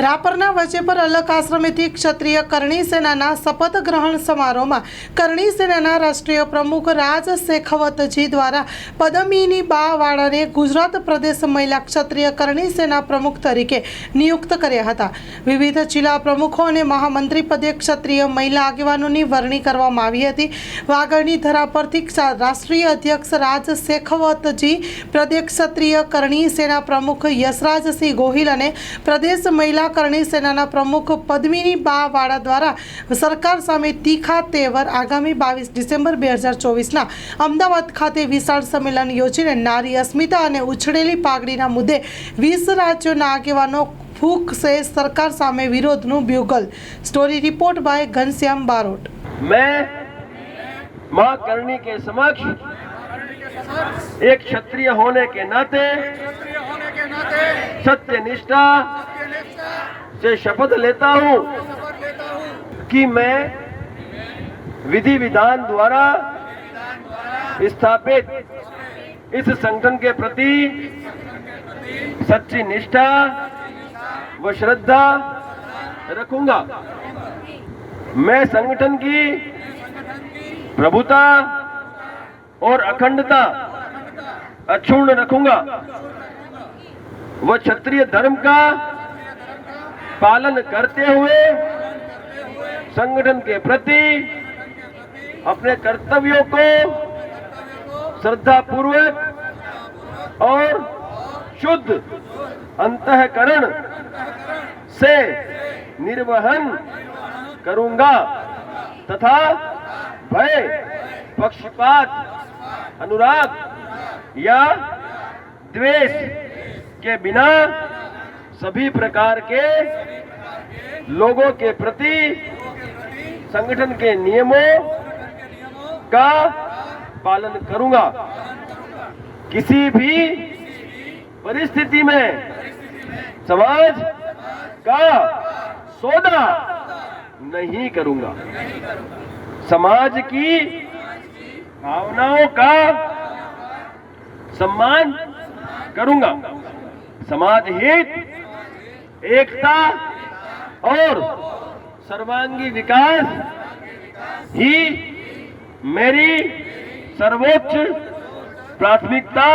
રાપરના વજેપર અલગ આશ્રમેથી ક્ષત્રિય કરણી સેનાના શપથ ગ્રહણ સમારોહમાં કરણી સેનાના રાષ્ટ્રીય પ્રમુખ રાજ શેખાવતજી દ્વારા પદમીની બા વાળાને ગુજરાત પ્રદેશ મહિલા ક્ષત્રિય કરણી સેના પ્રમુખ તરીકે નિયુક્ત કર્યા હતા. વિવિધ જિલ્લા પ્રમુખો અને મહામંત્રી પદે ક્ષત્રિય મહિલા આગેવાનોની વરણી કરવામાં આવી હતી. વાગડની ધરા પરથી રાષ્ટ્રીય અધ્યક્ષ રાજ શેખાવતજી, પ્રદેશ ક્ષત્રિય કરણી સેના પ્રમુખ યશરાજસિંહ ગોહિલ અને પ્રદેશ મહિલા કરણી સેનાના પ્રમુખ પદ્મિની બા બાવાળા દ્વારા સરકાર સામે તીખા તેવર આગામી બાવીસ ડિસેમ્બર બે હજાર ચોવીસના અમદાવાદ ખાતે વિશાળ સંમેલન યોજીને નારી અસ્મિતા અને ઉછળેલી પાઘડીના મુદ્દે વીસ રાજ્યોના આગેવાનો ફૂક સે સરકાર સામે વિરોધનું bugle story report by Ghanshyam Barot. મેં માં કરણી કે સમક્ષ एक क्षत्रिय होने के नाते सत्य निष्ठा से शपथ लेता हूँ कि मैं विधि विधान द्वारा स्थापित इस संगठन के प्रति सच्ची निष्ठा व श्रद्धा रखूँगा। मैं संगठन की प्रभुता और अखंडता, अक्षुण्ण रखूँगा। व क्षत्रिय धर्म का पालन करते हुए, संगठन के प्रति, अपने कर्तव्यों को श्रद्धा पूर्वक और शुद्ध अंतकरण से निर्वहन करूँगा तथा भय, पक्षपात अनुराग या द्वेष के बिना सभी प्रकार के लोगों के प्रति संगठन के नियमों का पालन करूँगा। किसी भी परिस्थिति में समाज का सौदा नहीं करूँगा। समाज की भावनाओं का सम्मान करूँगा। समाज हित, एकता और सर्वांगी विकास ही मेरी सर्वोच्च प्राथमिकता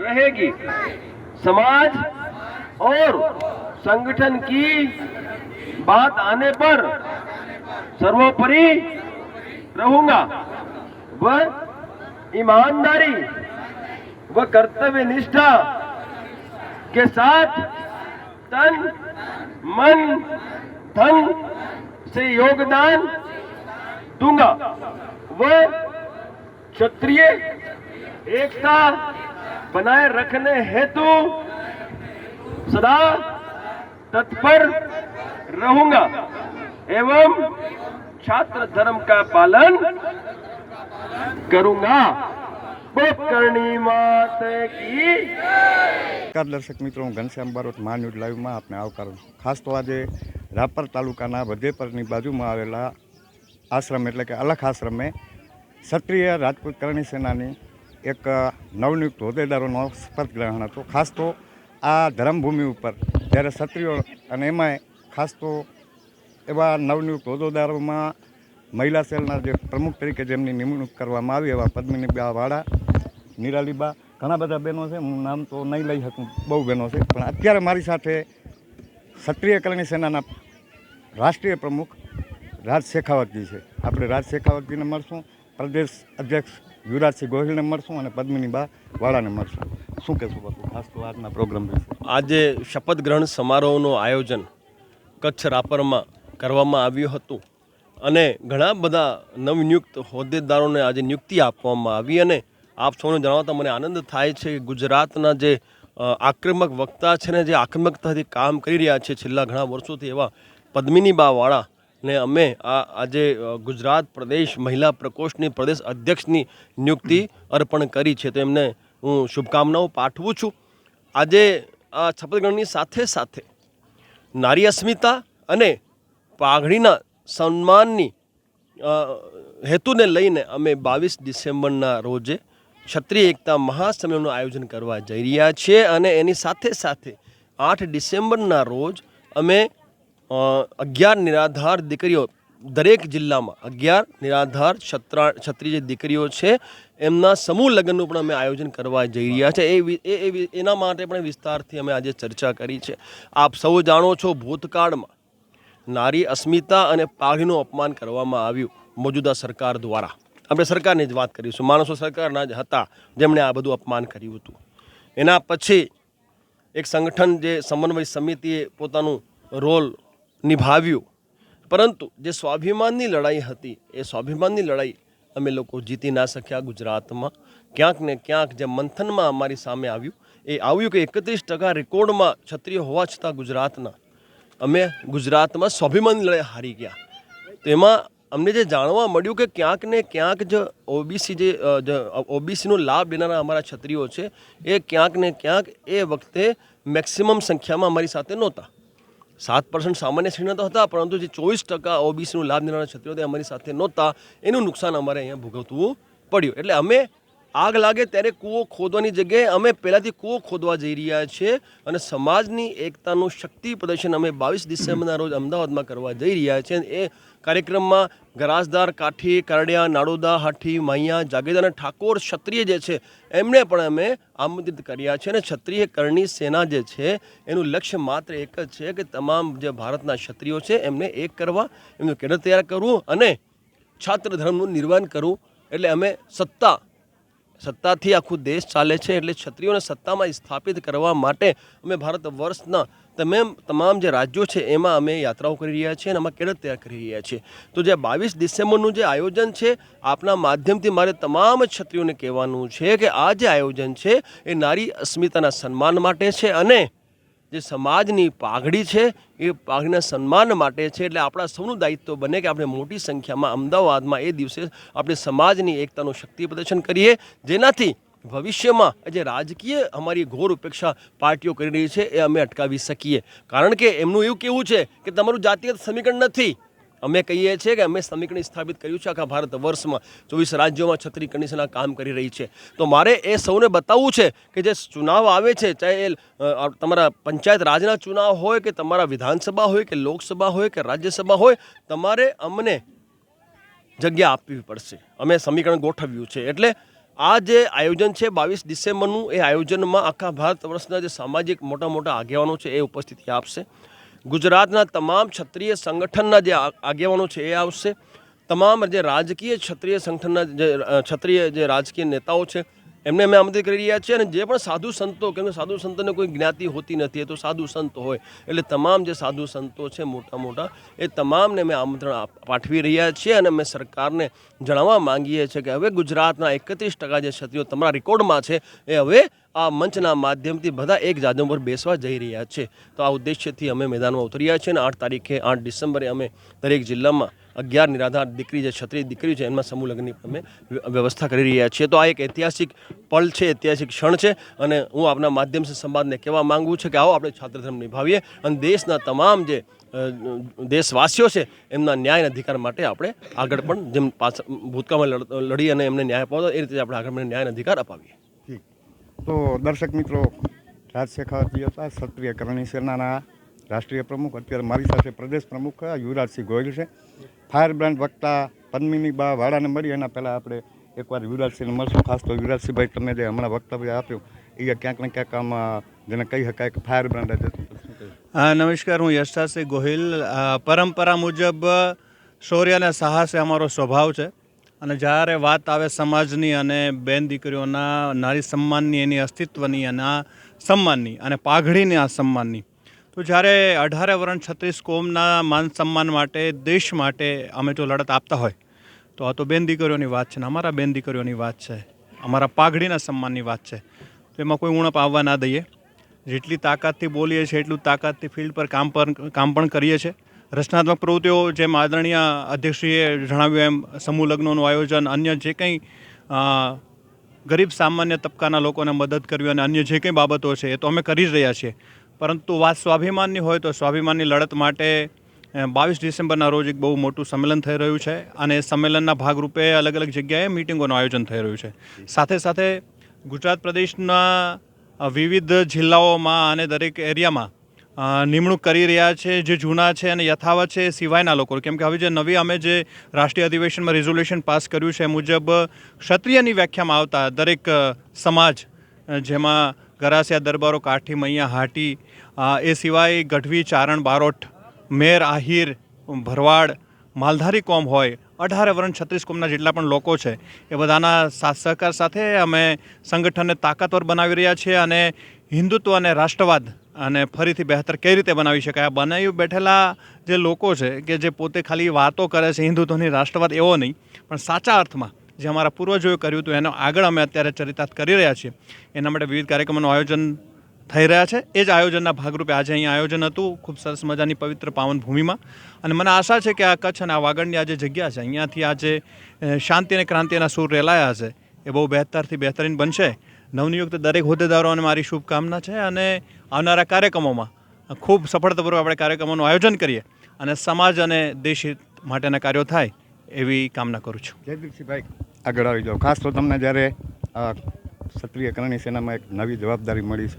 रहेगी। समाज और संगठन की बात आने पर सर्वोपरि रहूँगा। वह ईमानदारी व कर्तव्य निष्ठा के साथ तन, मन, धन से योगदान दूँगा। वह क्षत्रिय एकता बनाए रखने हेतु सदा तत्पर रहूँगा। एवं छात्र धर्म का पालन करूंगा करणी मात की નમસ્કાર દર્શક મિત્રો હું ઘનશ્યામ બારોટ મા ન્યૂઝ લાઈવમાં આપને આવકારું છું. ખાસ તો આજે રાપર તાલુકાના વધેપરની બાજુમાં આવેલા આશ્રમ એટલે કે અલખ આશ્રમે ક્ષત્રિય રાજપૂત કરણી સેનાની એક નવનિયુક્ત હોદ્દેદારોનો શપથ ગ્રહણ હતો ખાસ તો આ ધર્મભૂમિ ઉપર જ્યારે ક્ષત્રિયો અને એમાંય ખાસ તો એવા નવનિયુક્ત હોદ્દેદારોમાં મહિલા સેલના જે પ્રમુખ તરીકે જેમની નિમણૂક કરવામાં આવી એવા પદ્મિનીબા વાળા, નિરાલીબા, ઘણા બધા બહેનો છે. હું નામ તો નહીં લઈ શકું, બહુ બહેનો છે. પણ અત્યારે મારી સાથે ક્ષત્રિય કરણી સેનાના રાષ્ટ્રીય પ્રમુખ રાજ શેખાવતજી છે. આપણે રાજ શેખાવતજીને મળશું, પ્રદેશ અધ્યક્ષ યુવરાજસિંહ ગોહિલને મળશું અને પદ્મિનીબા વાળાને મળશું. શું કહેશું બાપુ? ખાસ તો આજના પ્રોગ્રામ વિશે. આજે શપથ ગ્રહણ સમારોહનું આયોજન કચ્છ રાપરમાં કરવામાં આવ્યું હતું. અને ઘણા બધા નવનિયુક્ત હોદ્દેદારોને આજે નિયુક્તિ આપવામાં આવી અને આપ સૌને જણાવતા મને આનંદ થાય છે ગુજરાતના જે આક્રમક વક્તા છે ને જે આક્રમકતાથી કામ કરી રહ્યા છે છેલ્લા ઘણા વર્ષોથી એવા પદ્મિની બાવાળા ને અમે આ આજે ગુજરાત પ્રદેશ મહિલા પ્રકોષ્ઠની પ્રદેશ અધ્યક્ષની નિયુક્તિ અર્પણ કરી છે. તો એમને હું શુભકામનાઓ પાઠવું છું. આજે આ શપથગ્રહણની સાથે સાથે નારી અસ્મિતા અને પાઘડીના સન્માનની હેતુને લઈને અમે બાવીસ ડિસેમ્બરના રોજે ક્ષત્રિય એકતા મહાસંમેલનનું આયોજન કરવા જઈ રહ્યા છીએ અને એની સાથે સાથે આઠ ડિસેમ્બરના રોજ અમે અગિયાર નિરાધાર દીકરીઓ દરેક જિલ્લામાં, અગિયાર નિરાધાર છત્રા ક્ષત્રિય દીકરીઓ છે, એમના સમૂહ લગ્નનું પણ અમે આયોજન કરવા જઈ રહ્યા છે એ એના માટે પણ વિસ્તારથી અમે આજે ચર્ચા કરી છે. આપ સૌ જાણો છો, ભૂતકાળમાં નારી અસ્મિતા અને પાઘડીનું અપમાન કરવામાં આવ્યું મોજૂદા સરકાર દ્વારા. આપણે સરકારની જ વાત કરીશું. માણસો સરકારના જ હતા. જેમણે આ બધું અપમાન કર્યું હતું. એના પછી એક સંગઠન જે સમન્વય સમિતિએ પોતાનું રોલ નિભાવ્યું. પરંતુ જે સ્વાભિમાનની લડાઈ હતી, એ સ્વાભિમાનની લડાઈ અમે લોકો જીતી ના શક્યા ગુજરાતમાં. ક્યાંક ને ક્યાંક જે મંથનમાં અમારી સામે આવ્યું, એ આવ્યું કે એકત્રીસ ટકા રેકોર્ડમાં ક્ષત્રિય હોવા છતાં ગુજરાતના અમે ગુજરાતમાં સ્વાભિમાન લડાઈ હારી ગયા. તેમાં અમને જે જાણવા મળ્યું કે ક્યાંક ને ક્યાંક જ ઓબીસી જે ઓબીસીનો લાભ લેનારા અમારા છત્રીઓ છે, એ ક્યાંક ને ક્યાંક એ વખતે મેક્સિમમ સંખ્યામાં અમારી સાથે નહોતા. સાત પર્સન્ટ સામાન્ય શ્રેણીના તો હતા, પરંતુ જે ચોવીસ ટકા ઓબીસીનો લાભ લેનારા છત્રીઓ તે અમારી સાથે નહોતા. એનું નુકસાન અમારે અહીંયા ભોગવવું પડ્યું. એટલે અમે આગ લાગે ત્યારે કૂવો ખોદવાની જગ્યાએ અમે પહેલાંથી કૂવો ખોદવા જઈ રહ્યા છીએ અને સમાજની એકતાનું શક્તિ પ્રદર્શન અમે બાવીસ ડિસેમ્બરના રોજ અમદાવાદમાં કરવા જઈ રહ્યા છીએ. એ કાર્યક્રમમાં ગરાસદાર કાઠી, કરડિયા, નાડોદા, હાઠી, માહિયા, જાગીરદાર અને ઠાકોર ક્ષત્રિય જે છે એમને પણ અમે આમંત્રિત કર્યા છે. અને ક્ષત્રિય કરણી સેના જે છે, એનું લક્ષ્ય માત્ર એક જ છે કે તમામ જે ભારતના ક્ષત્રિયો છે, એમને એક કરવા, એમનું કેડર તૈયાર કરવું અને છાત્ર ધર્મનું નિર્માણ કરવું. એટલે અમે સત્તા સત્તાથી આખું દેશ ચાલે છે એટલે ક્ષત્રિયોને સત્તામાં સ્થાપિત કરવા માટે અમે ભારત વર્ષના તમામ તમામ જે રાજ્યો છે એમાં અમે યાત્રાઓ કરી રહ્યા છીએ અને આમાં કેડત તૈયાર કરી રહ્યા છીએ. તો જે બાવીસ ડિસેમ્બરનું જે આયોજન છે, આપના માધ્યમથી મારે તમામ ક્ષત્રિયોને કહેવાનું છે કે આ જે આયોજન છે, એ નારી અસ્મિતાના સન્માન માટે છે અને જે સમાજની પાઘડી છે, એ પાઘડીના સન્માન માટે છે, એટલે આપણા સૌનું દાયિત્વ બને કે આપણે મોટી સંખ્યામાં અમદાવાદમાં એ દિવસે આપણે સમાજની એકતાનું શક્તિ પ્રદર્શન કરીએ. જેનાથી ભવિષ્યમાં જે રાજકીય અમારી ઘોર ઉપેક્ષા પાર્ટીઓ કરી રહી છે, એ અમે અટકાવી શકીએ. કારણ કે એમનું એવું કેવું છે કે તમારું જાતિગત સમીકરણ નથી અમે કહીએ છીએ કે અમે સમીકરણ સ્થાપિત કર્યું છે આખા ભારત વર્ષમાં. ચોવીસ રાજ્યોમાં છત્રી કમિશનના કામ કરી રહી છે. તો મારે એ સૌને બતાવવું છે કે જે ચુનાવ આવે છે, ચાહે એ તમારા પંચાયત રાજના ચુનાવ હોય કે તમારા વિધાનસભા હોય કે લોકસભા હોય કે રાજ્યસભા હોય, તમારે અમને જગ્યા આપવી પડશે. અમે સમીકરણ ગોઠવ્યું છે. એટલે આ જે આયોજન છે બાવીસ ડિસેમ્બરનું, એ આયોજનમાં આખા ભારત વર્ષના જે સામાજિક મોટા મોટા આગેવાનો છે એ ઉપસ્થિતિ આપશે. ગુજરાતના તમામ ક્ષત્રિય સંગઠનના જે આગેવાનો છે, એ આવશે. તમામ જે રાજકીય ક્ષત્રિય સંગઠનના જે ક્ષત્રિય જે રાજકીય નેતાઓ છે, એમને અમે આમંત્રિત કરી રહ્યા છીએ અને જે પણ સાધુ સંતો, કેમ સાધુ સંતોને કોઈ જ્ઞાતિ હોતી નથી, એ તો સાધુ સંત હોય. એટલે તમામ જે સાધુ સંતો છે, મોટા મોટા, એ તમામને અમે આમંત્રણ પાઠવી રહ્યા છીએ અને અમે સરકારને જણાવવા માંગીએ છીએ કે હવે ગુજરાતના એકત્રીસ ટકા જે ક્ષત્રિયો તમારા રેકોર્ડમાં છે, એ હવે આ મંચના માધ્યમથી બધા એક જાદમ પર બેસવા જઈ રહ્યા છે. તો આ ઉદ્દેશ્યથી અમે મેદાનમાં ઉતર્યા છીએ અને આઠ તારીખે આઠ ડિસેમ્બરે અમે દરેક જિલ્લામાં અગિયાર નિરાધાર દીકરી જે ક્ષત્રિય દીકરી છે, એમના સમૂહ લગ્નની અમે વ્ય- વ્યવસ્થા કરી રહ્યા છીએ. તો આ એક ઐતિહાસિક પલ છે, ઐતિહાસિક ક્ષણ છે અને હું આપના માધ્યમથી સંવાદને કહેવા માંગુ છું કે આવો આપણે છાત્રધર્મ નિભાવીએ અને દેશના તમામ જે દેશવાસીઓ છે, એમના ન્યાય અને અધિકાર માટે આપણે આગળ પણ જેમ પાછળ ભૂતકાળમાં લડી અને એમને ન્યાય અપાવતો એ રીતે આપણે આગળ ન્યાય અને અધિકાર અપાવીએ. તો દર્શક મિત્રો રાજ હતા ક્ષત્રિય કરણી સેનાના રાષ્ટ્રીય પ્રમુખ, અત્યારે મારી સાથે પ્રદેશ પ્રમુખ યુવરાજસિંહ ગોયલ છે. ફાયર બ્રાન્ડ વક્તા પદ્મિની બા વાળાને મળી એના પહેલાં આપણે એકવાર યુવરાજસિંહને મળશું. ખાસ તો યુવરાજસિંહભાઈ તમે જે હમણાં વક્તવ્ય આપ્યું, એ ક્યાંક ને ક્યાંક આમ, જેને કહી શકાય કે ફાયર બ્રાન્ડ? હા નમસ્કાર, હું યશરાજસિંહ ગોહિલ. પરંપરા મુજબ શૌર્ય અને સાહસ એ અમારો સ્વભાવ છે. અને જ્યારે વાત આવે સમાજની અને બેન દીકરીઓના નારી સન્માનની, એની અસ્તિત્વની અને આ સન્માનની અને પાઘડીની આ સન્માનની, તો જ્યારે અઢારે વર્ણ છત્રીસ કોમના માન સન્માન માટે, દેશ માટે અમે જો લડત આપતા હોય, તો આ તો બેન દીકરીઓની વાત છે ને અમારા બેન દીકરીઓની વાત છે, અમારા પાઘડીના સન્માનની વાત છે. તો એમાં કોઈ ઉણપ આવવા ના દઈએ. જેટલી તાકાતથી બોલીએ છીએ, એટલું તાકાતથી ફિલ્ડ પર કામ પર, કામ પણ કરીએ છીએ. રચનાત્મક પ્રવૃત્તિઓ જેમ આદરણીય અધ્યક્ષશ્રીએ જણાવ્યું એમ, સમૂહ લગ્નોનું આયોજન, અન્ય જે કંઈ ગરીબ સામાન્ય તબક્કાના લોકોને મદદ કરવી અને અન્ય જે કંઈ બાબતો છે એ તો અમે કરી જ રહ્યા છીએ. પરંતુ વાત સ્વાભિમાનની હોય તો સ્વાભિમાનની લડત માટે બાવીસ ડિસેમ્બરના રોજ એક બહુ મોટું સંમેલન થઈ રહ્યું છે અને સંમેલનના ભાગરૂપે અલગ અલગ જગ્યાએ મિટિંગોનું આયોજન થઈ રહ્યું છે. સાથે સાથે ગુજરાત પ્રદેશના વિવિધ જિલ્લાઓમાં અને દરેક એરિયામાં નિમણૂક કરી રહ્યા છે, જે જૂના છે અને યથાવત છે એ સિવાયના લોકો. કેમ કે હવે જે નવી અમે જે રાષ્ટ્રીય અધિવેશનમાં રિઝોલ્યુશન પાસ કર્યું છે મુજબ ક્ષત્રિયની વ્યાખ્યામાં આવતા દરેક સમાજ જેમાં ગરાસિયા દરબારો, કાઠી, મૈયા, હાટી એ સિવાય ગઢવી, ચારણ, બારોટ, મેર, આહિર, ભરવાડ, માલધારી કોમ હોય, અઢારે વર્ણ છત્રીસ કોમના જેટલા પણ લોકો છે, એ બધાના સાથ સહકાર સાથે અમે સંગઠનને તાકાતવર બનાવી રહ્યા છીએ અને હિન્દુત્વ અને રાષ્ટ્રવાદ અને ફરીથી બહેતર કઈ રીતે બનાવી શકાય? આ બનાવી બેઠેલા જે લોકો છે, કે જે પોતે ખાલી વાતો કરે છે, હિન્દુત્વની રાષ્ટ્રવાદ એવો નહીં, પણ સાચા અર્થમાં જે અમારા પૂર્વજોએ કર્યું હતું, એનો આગળ અમે અત્યારે ચરિતાર્થ કરી રહ્યા છીએ. એના માટે વિવિધ કાર્યક્રમોનું આયોજન થઈ રહ્યા છે. એ જ આયોજનના ભાગરૂપે આજે અહીંયા આયોજન હતું, ખૂબ સરસ મજાની પવિત્ર પાવન ભૂમિમાં. અને મને આશા છે કે આ કચ્છ અને આ વાગડની આ જે જગ્યા છે, અહીંયાથી આજે શાંતિ અને ક્રાંતિના સૂર રેલાયા છે એ બહુ બહેતરથી બહેતરીન બનશે. નવનિયુક્ત દરેક હોદ્દેદારોને મારી શુભકામના છે અને આવનારા કાર્યક્રમોમાં ખૂબ સફળતાપૂર્વક આપણે કાર્યક્રમોનું આયોજન કરીએ અને સમાજ અને દેશ માટેના કાર્યો થાય એવી કામના કરું છું. જયદીપસિંહભાઈ આગળ આવી જાઓ. ખાસ તો તમને જ્યારે ક્ષત્રિય કરણી સેનામાં એક નવી જવાબદારી મળી છે?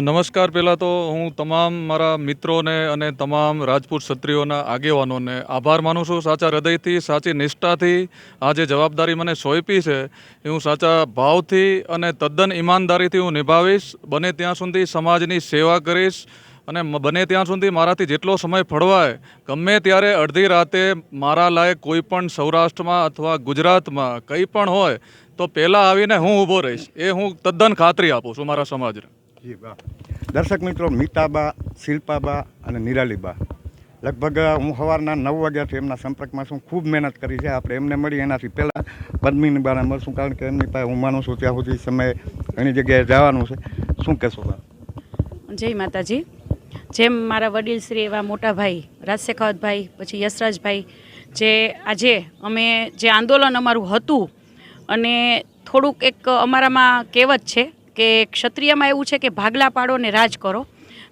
નમસ્કાર પહેલાં તો હું તમામ મારા મિત્રોને અને તમામ રાજપૂત ક્ષત્રિયોના આગેવાનોને આભાર માનું છું. સાચા હૃદયથી સાચી નિષ્ઠાથી આ જે જવાબદારી મને સોંપી છે એ હું સાચા ભાવથી અને તદ્દન ઈમાનદારીથી હું નિભાવીશ. બને ત્યાં સુધી સમાજની સેવા કરીશ અને બને ત્યાં સુધી મારાથી જેટલો સમય ફળવાય ગમે ત્યારે અડધી રાતે મારા લાયક કોઈ પણ સૌરાષ્ટ્રમાં અથવા ગુજરાતમાં કંઈ પણ હોય તો પહેલાં આવીને હું ઊભો રહીશ. એ હું તદ્દન ખાતરી આપું છું મારા સમાજને. જી વાહ. દર્શક મિત્રો મીતાબા શિલ્પાબા અને નિરાલીબા. લગભગ હું સવારના નવ વાગ્યાથી એમના સંપર્કમાં છું. ખૂબ મહેનત કરી છે. આપણે એમને મળી એનાથી પહેલાં પદ્મિની બાને મળશું કારણ કે એમની પાસે હું માનું છું ત્યાં સુધી સમય ઘણી જગ્યાએ જવાનું છે. શું કહેશો બા જય માતાજી. જેમ મારા વડીલ શ્રી એવા મોટા ભાઈ રાજશેખાવતભાઈ પછી યશરાજભાઈ જે આજે અમે જે આંદોલન અમારું હતું અને થોડુંક એક અમારામાં કહેવત છે કે ક્ષત્રિયમાં એવું છે કે ભાગલા પાડો ને રાજ કરો.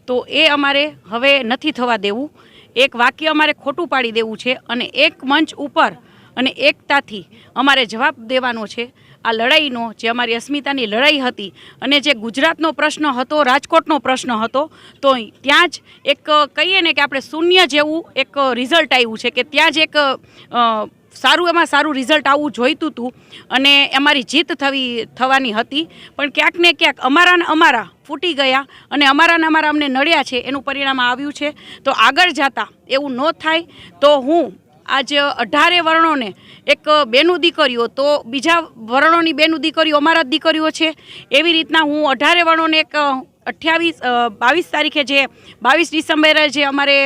તો એ અમારે હવે નથી થવા દેવું. એક વાક્ય અમારે ખોટું પાડી દેવું છે અને એક મંચ ઉપર અને એકતાથી અમારે જવાબ દેવાનો છે આ લડાઈનો જે અમારી અસ્મિતાની લડાઈ હતી અને જે ગુજરાતનો પ્રશ્ન હતો, રાજકોટનો પ્રશ્ન હતો, તો ત્યાં જ એક કહીએ ને કે આપણે શૂન્ય જેવું એક રિઝલ્ટ આવ્યું છે કે ત્યાં જ એક સારું, એમાં સારું રિઝલ્ટ આવવું જોઈતું હતું અને અમારી જીત થવી, થવાની હતી. પણ ક્યાંક ને ક્યાંક અમારા ને અમારા ફૂટી ગયા અને અમારા ને અમારા અમને નડ્યા છે, એનું પરિણામ આવ્યું છે. તો આગળ જતા એવું ન થાય, તો હું આજ અઢારે વર્ણોને એક બેનું દીકરીઓ, તો બીજા વર્ણોની બેનું દીકરીઓ અમારા જ દીકરીઓ છે. એવી રીતના હું અઢારે વર્ણોને એક અઠ્યાવીસ બાવીસ તારીખે જે બાવીસ ડિસેમ્બરે જે અમારે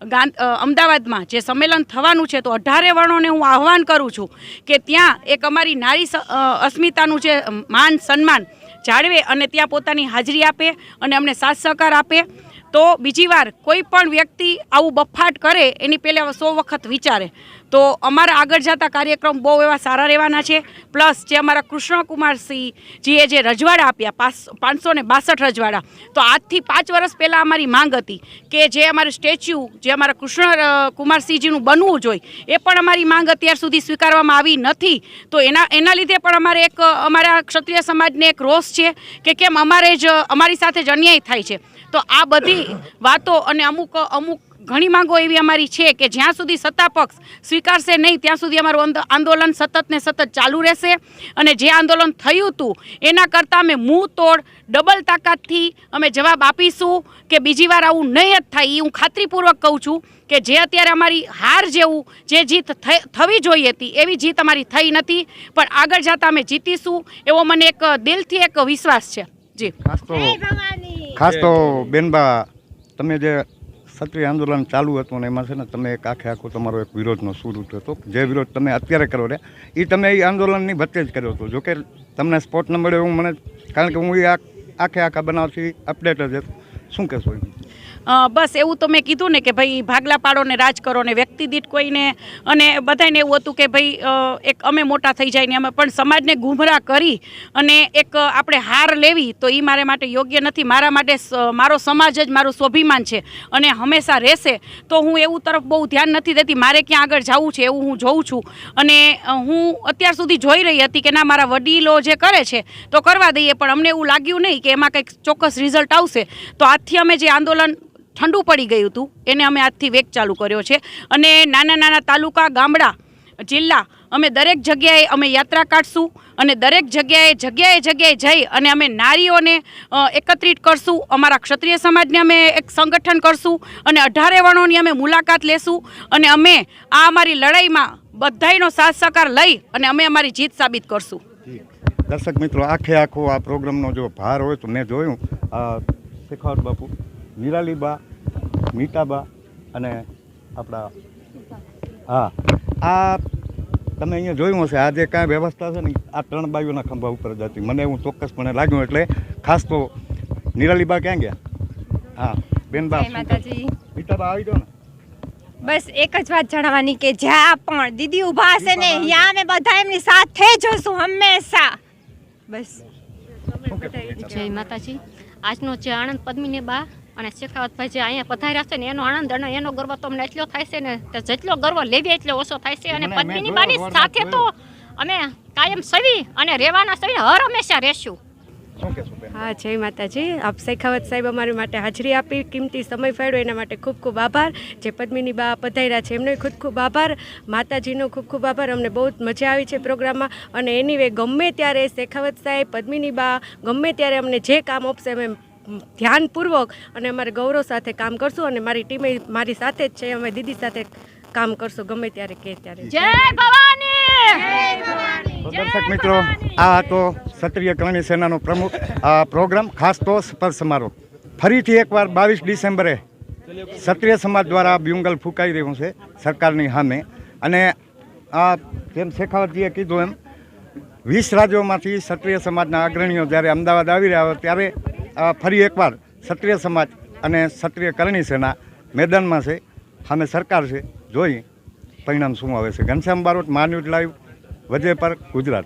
અમદાવાદમાં જે સંમેલન થવાનું છે, તો અઢારે વર્ણોને હું આહવાન કરું છું કે ત્યાં એક અમારી નારી અસ્મિતાનું જે માન સન્માન જાળવે અને ત્યાં પોતાની હાજરી આપે અને અમને સાથ સહકાર આપે. તો બીજી વાર કોઈ પણ વ્યક્તિ આવું બફાટ કરે, એની પહેલાં સો વખત વિચારે. તો અમારા આગળ જતા કાર્યક્રમ બહુ એવા સારા રહેવાના છે. પ્લસ જે અમારા કૃષ્ણકુમારસિંહજીએ જે રજવાડા આપ્યા પાંચસો ને બાસઠ રજવાડા, તો આજથી પાંચ વર્ષ પહેલાં અમારી માંગ હતી કે જે અમારે સ્ટેચ્યુ, જે અમારા કૃષ્ણ કુમારસિંહજીનું બનવું જોઈએ, એ પણ અમારી માંગ અત્યાર સુધી સ્વીકારવામાં આવી નથી. તો એના એના લીધે પણ અમારે એક, અમારા ક્ષત્રિય સમાજને એક રોષ છે કે કેમ અમારે જ, અમારી સાથે જ અન્યાય થાય છે. તો આ બધી વાતો અને અમુક અમુક ઘણી માંગો એવી અમારી છે કે જ્યાં સુધી સત્તા પક્ષ સ્વીકારશે નહીં, ત્યાં સુધી અમારું આંદોલન સતત ને સતત ચાલુ રહેશે. અને જે આંદોલન થયું હતું, એના કરતાં અમે મું તોડ, ડબલ તાકાતથી અમે જવાબ આપીશું કે બીજી વાર આવું નહીં જ થાય. એ હું ખાતરીપૂર્વક કહું છું કે જે અત્યારે અમારી હાર જેવું, જે જીત થવી જોઈએ હતી, એવી જીત અમારી થઈ નથી. પણ આગળ જતાં અમે જીતીશું, એવો મને એક દિલથી એક વિશ્વાસ છે. જી. ખાસ તો બેનબા તમે જે ક્ષત્રિય આંદોલન ચાલુ હતું ને એમાં છે ને તમે એક આખે આખો તમારો એક વિરોધનો સૂર હતો. જે વિરોધ તમે અત્યારે કરો રહ્યા એ તમે એ આંદોલનની વચ્ચે જ કર્યો હતો. જોકે તમને સ્પોટ ન મળ્યો એવું મને કારણ કે હું એ આ- આખે આખા બનાવથી અપડેટ જ હતો. શું કહેશો બસ એવું તો મેં કીધું ને કે ભાઈ ભાગલા પાડો ને રાજ કરો ને વ્યક્તિ દીઠ કોઈને. અને બધાને એવું હતું કે ભાઈ એક અમે મોટા થઈ જાય ને અમે પણ સમાજને ગુમરા કરી અને એક આપણે હાર લેવી તો એ મારે માટે યોગ્ય નથી. મારા માટે મારો સમાજ જ મારું સ્વાભિમાન છે અને હંમેશા રહેશે. તો હું એવું તરફ બહુ ધ્યાન નથી દેતી. મારે ક્યાં આગળ જવું છે એવું હું જોઉં છું. અને હું અત્યાર સુધી જોઈ રહી હતી કે ના, મારા વડીલો જે કરે છે તો કરવા દઈએ. પણ અમને એવું લાગ્યું નહીં કે એમાં કંઈક ચોક્કસ રિઝલ્ટ આવશે. તો આજથી અમે જે આંદોલન ઠંડુ પડી ગયું હતું. એને અમે આજથી વેગ ચાલુ કર્યો છે. અને નાના નાના તાલુકા, ગામડા, જિલ્લા, અમે દરેક જગ્યાએ અમે યાત્રા કાઢશું અને દરેક જગ્યાએ જગ્યાએ જગ્યાએ જઈ અને અમે નારીઓને એકત્રિત કરશું. અમારા ક્ષત્રિય સમાજને અમે એક સંગઠન કરશું અને અઢારે વર્ણોની અમે મુલાકાત લેશું અને અમે આ અમારી લડાઈમાં બધાયનો સાથ સહકાર લઈ અને અમે અમારી જીત સાબિત કરશું. દર્શક મિત્રો, આખે આખો આ પ્રોગ્રામનો જો ભાર હોય તો મેં જોયું. શેખાવત બાપુ નિરાલીબા મીતાબા અને આપણા હા આ તમે અહીંયા જોયું હશે આ જે કાંઈ વ્યવસ્થા છે ને આ ત્રણ બાઈઓના ખંભા ઉપર જ હતી. મને એવું ચોક્કસપણે લાગ્યું એટલે ખાસ તો નિરાલીબા ક્યાં ગયા? હા બેનબા મીટાબા માતાજી. મીતાબા આવી જાઓ ને. બસ એક જ વાત જણાવવાની કે જ્યાં પણ દીદી ઊભા હશે ને ત્યાં અમે બધા એમની સાથે જ હશું હંમેશા. બસ. જય માતાજી. આજનો જે આણંદ પદ્મિની બા અને શેખાવતભાઈ જે અહીંયા પધાર્યા છે ને એનો આનંદ અને એનો ગર્વ તો અમને એટલો થાય છે ને તો જેટલો ગર્વ લેવી એટલો ઓછો થાય છે. અને મને પદ્મિની બાની સાથે તો અમે કાયમ સવી અને રહેવાના સવી હર હંમેશા રહેશું. હા જય માતાજી. આપ શેખાવત સાહેબ અમારી માટે હાજરી આપી કિંમતી સમય ફાળ્યો એના માટે ખૂબ ખૂબ આભાર. જે પદ્મિની બા પધાર્યા છે એમનો ખૂબ ખૂબ આભાર. માતાજીનો ખૂબ ખૂબ આભાર. અમને બહુ જ મજા આવી છે પ્રોગ્રામમાં. અને એની વે ગમે ત્યારે શેખાવત સાહેબ પદ્મિની બા ગમે ત્યારે અમને જે કામ આપશે અમે ધ્યાનપૂર્વક અને અમારે ગૌરવ સાથે કામ કરશું અને મારી ટીમે મારી સાથે જ છે અમે દીદી સાથે કામ કરશું ગમે ત્યારે કે ત્યારે. જય ભવાની! તો દર્શક મિત્રો આ હતો ક્ષત્રિય કરણી સેનાનો પ્રમુખ. આ પ્રોગ્રામ ખાસ તો સ્પર્શ સમારોહ. ફરીથી એકવાર બાવીસ ડિસેમ્બરે ક્ષત્રિય સમાજ દ્વારા બ્યુંગલ ફૂંકાઈ રહ્યું છે સરકારની સામે. અને આ જેમ શેખાવતજીએ કીધું એમ વીસ રાજ્યોમાંથી ક્ષત્રિય સમાજના અગ્રણીઓ જ્યારે અમદાવાદ આવી રહ્યા હોય ત્યારે ફરી એકવાર ક્ષત્રિય સમાજ અને ક્ષત્રિય કરણી સેના મેદાનમાં છે, સામે સરકાર છે. જોઈ પરિણામ શું આવે છે. ઘનશ્યામ બારોટ મા ન્યૂઝ લાઈવ વજે પર ગુજરાત.